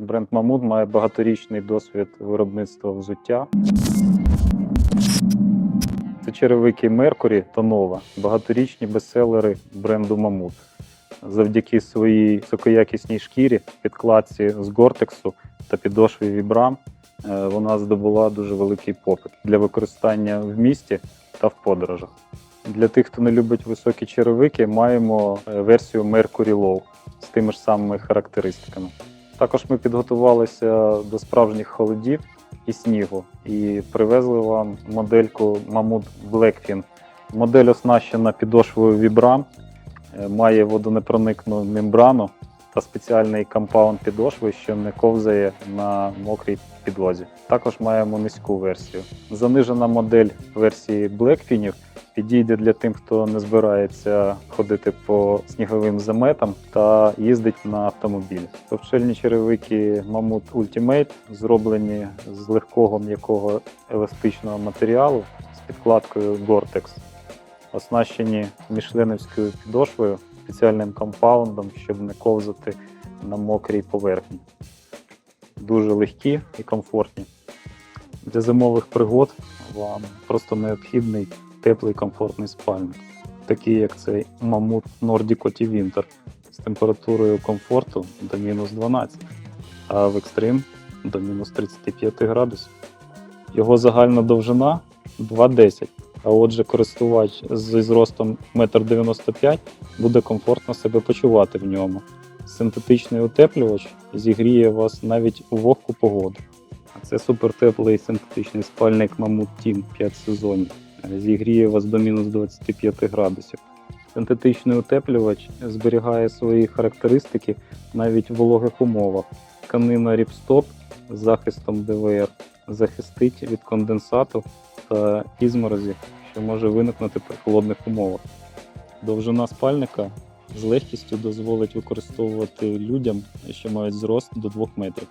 Бренд Мамут має багаторічний досвід виробництва взуття. Це черевики Mercury та Nova, багаторічні бестселери бренду Мамут. Завдяки своїй високоякісній шкірі, підкладці з гортексу та підошві Vibram е, вона здобула дуже великий попит для використання в місті та в подорожах. Для тих, хто не любить високі черевики, маємо е, версію Mercury Low з тими ж самими характеристиками. Також ми підготувалися до справжніх холодів і снігу і привезли вам модельку Mammoth Blackfin. Модель оснащена підошвою Vibram, е, має водонепроникну мембрану та спеціальний компаунд підошви, що не ковзає на мокрій підлозі. Також маємо низьку версію. Занижена модель версії Blackfin підійде для тим, хто не збирається ходити по сніговим заметам та їздить на автомобілі. Товщельні черевики Mammoth Ultimate зроблені з легкого м'якого еластичного матеріалу з підкладкою Gore-Tex, оснащені мішленівською підошвою, спеціальним компаундом, щоб не ковзати на мокрій поверхні. Дуже легкі і комфортні. Для зимових пригод вам просто необхідний теплий комфортний спальник, такий як цей Mammoth Nordic Coty Winter з температурою комфорту до мінус 12, а в екстрим до мінус 35 градусів. Його загальна довжина 2,10, а отже, користувач зі зростом 1,95 м буде комфортно себе почувати в ньому. Синтетичний утеплювач зігріє вас навіть у вогку погоду. А це супертеплий синтетичний спальник Mammoth Team 5 сезонів. Зігріє вас до мінус 25 градусів. Синтетичний утеплювач зберігає свої характеристики навіть в вологих умовах. Тканина Ripstop з захистом ДВР захистить від конденсату та ізморозі, що може виникнути при холодних умовах. Довжина спальника з легкістю дозволить використовувати людям, що мають зрост до 2 метрів.